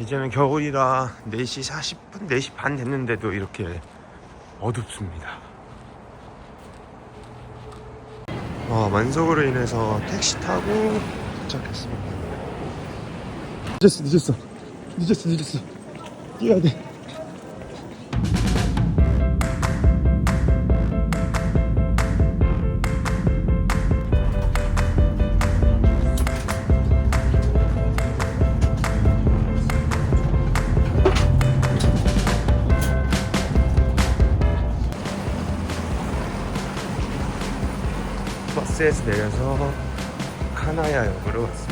이제는 겨울이라 4시 40분, 4시 반 됐는데도 이렇게 어둡습니다. 와, 만석으로 인해서 택시 타고 도착했습니다. 늦었어, 늦었어. 늦었어, 늦었어. 뛰어야 돼. 버스에서 내려서 카나야 역으로 왔습니다.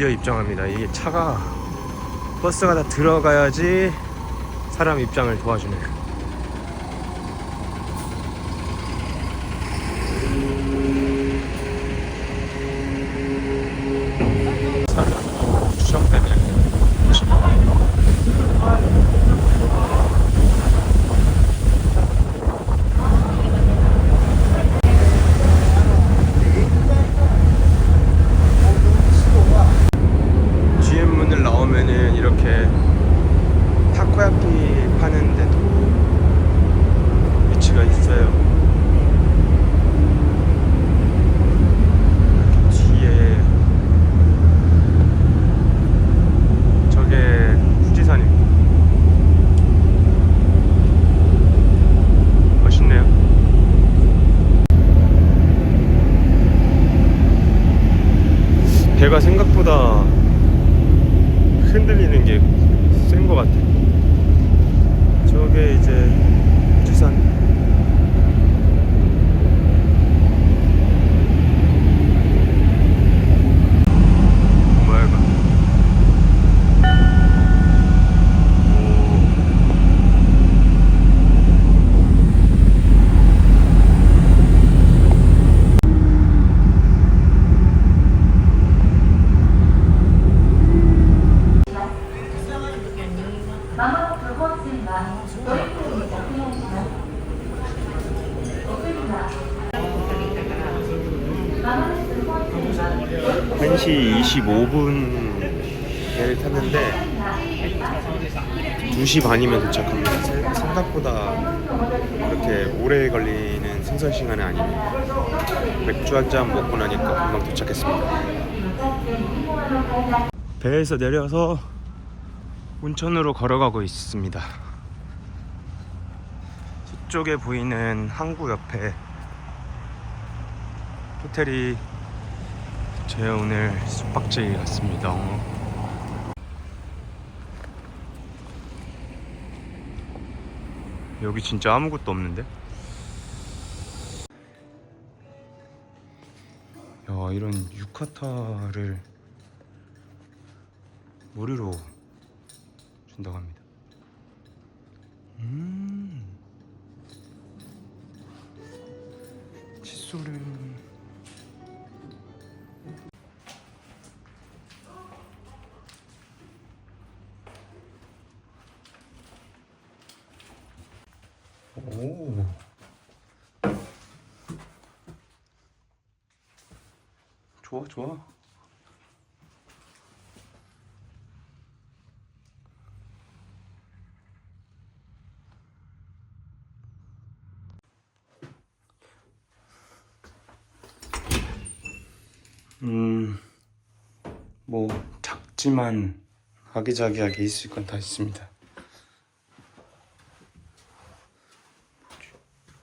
드디어 입장합니다. 이게 차가 버스가 다 들어가야지 사람 입장을 도와주네요. 사람 추정되네. GM 문을 나오면은 이렇게 타코야끼 파는 데도 위치가 있어요. 이렇게 뒤에 저게 후지산입니다. 멋있네요. 배가 생각보다 흔들리는 게 센 것 같아. 저게 이제 후지산. 뭐야 이거? 오. 마마 두 번째가 너희들이 작용합니다. 없습니다. 마마 두 번째가 1시 25분 배를 탔는데 2시 반이면 도착합니다. 세- 생각보다 그렇게 오래 걸리는 승선 시간은 아니네요. 맥주 한 잔 먹고 나니까 금방 도착했습니다. 배에서 내려서 온천으로 걸어가고 있습니다. 저쪽에 보이는 항구 옆에 호텔이 제 오늘 숙박지 같습니다. 여기 진짜 아무것도 없는데? 야, 이런 유카타를 무료로 준다고 합니다. 음. 칫솔은 뭐, 좋아 좋아. 음뭐 작지만 아기자기하게 있을 건 다 있습니다.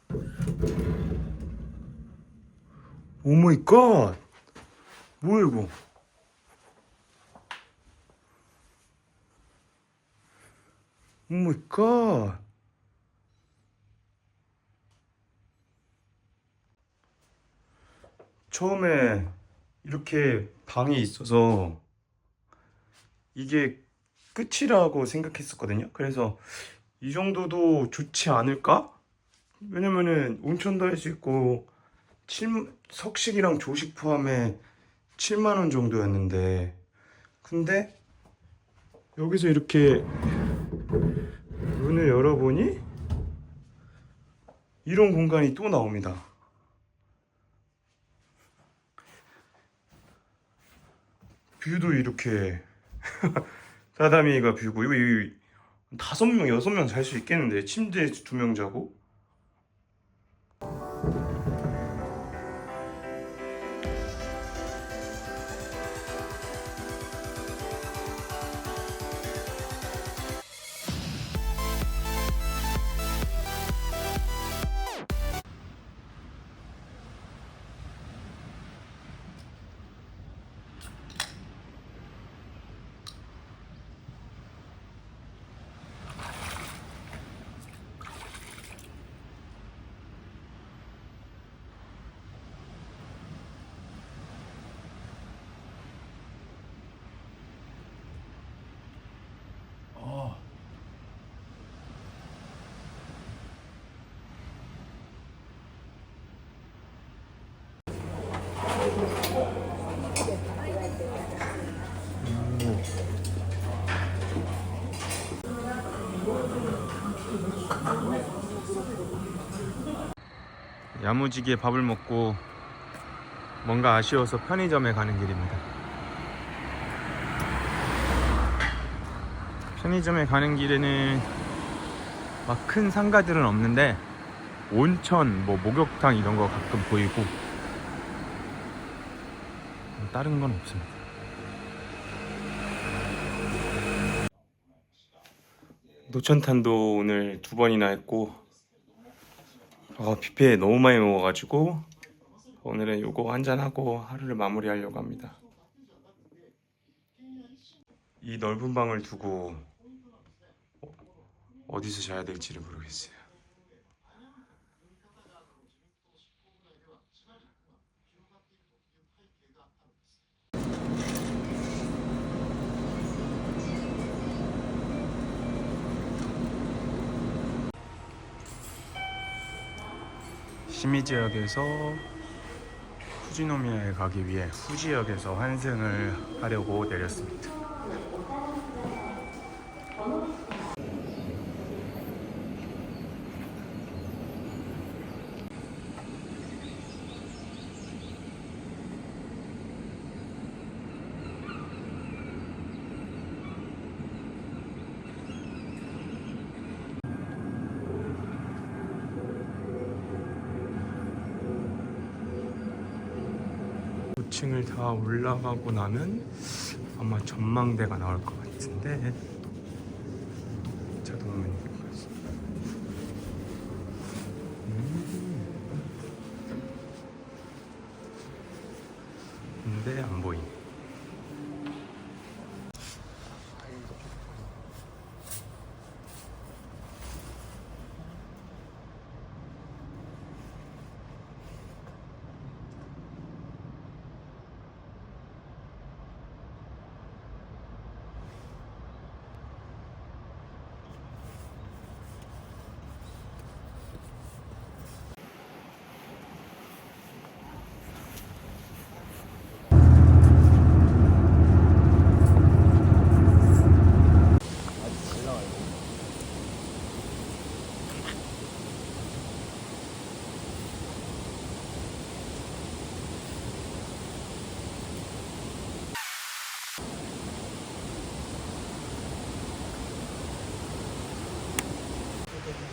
Oh 오마이갓 뭐야 이거? 오 마이 갓! 처음에 이렇게 방이 있어서 이게 끝이라고 생각했었거든요. 그래서 이 정도도 좋지 않을까? 왜냐면은 온천도 할 수 있고 칠- 석식이랑 조식 포함해 7만 원 정도였는데 근데 여기서 이렇게 문을 열어보니 이런 공간이 또 나옵니다. 뷰도 이렇게 다다미가 뷰고 이거, 다섯 명 여섯 명 잘 수 있겠는데 침대 두명 자고 야무지게 밥을 먹고 뭔가 아쉬워서 편의점에 가는 길입니다. 편의점에 가는 길에는 막 큰 상가들은 없는데 온천, 뭐 목욕탕 이런 거 가끔 보이고 다른 건 없습니다. 노천탄도 오늘 두 번이나 했고 아, 뷔페 너무 많이 먹어가지고 오늘은 요거 한잔 하고 하루를 마무리하려고 합니다. 이 넓은 방을 두고 어- 어디서 자야 될지를 모르겠어요. 시미지역에서 후지노미야에 가기 위해 후지역에서 환승을 하려고 내렸습니다. 오 층을 다 올라가고 나면 아마 전망대가 나올 것 같은데. 자동문이. 근데 안 보임.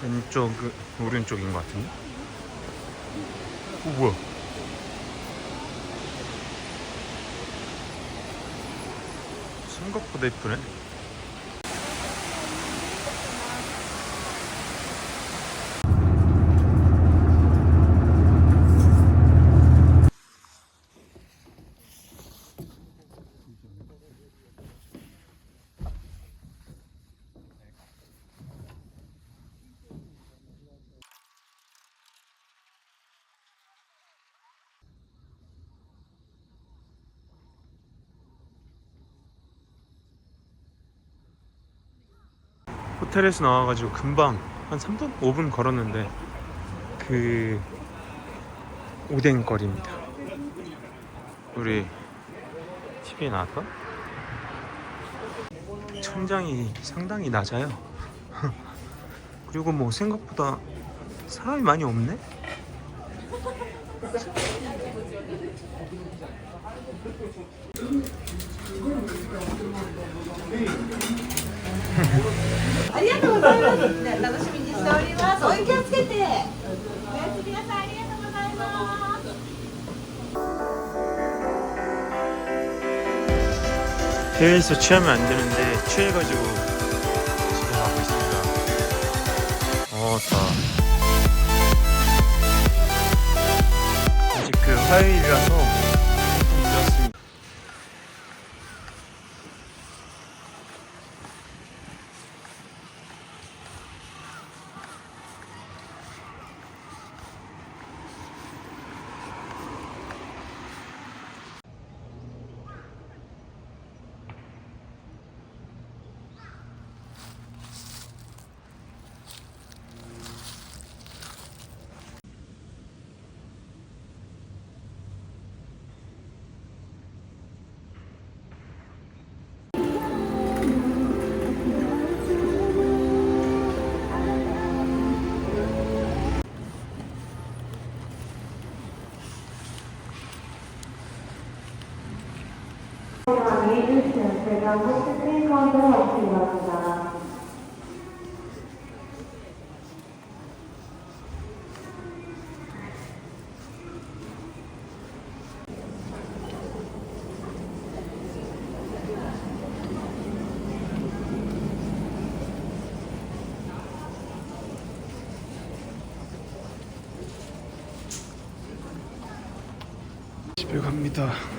왼쪽 오른쪽인 것 같은데? 오 뭐야? 생각보다 이쁘네. 호텔에서 나와가지고 금방 한 3분? 5분 걸었는데 그 오뎅 거리입니다. 우리 TV에 나왔던 천장이 상당히 낮아요. 그리고 뭐 생각보다 사람이 많이 없네? ありがとうございます。ね、楽しみにしております。お気をつけて。おやすみなさい。ありがとうございます。 해외에서 취하면 안 되는데 취해가지고 집에 가고 있습니다. 어, 다. 아직 그 화요일이라서 집에 갑니다.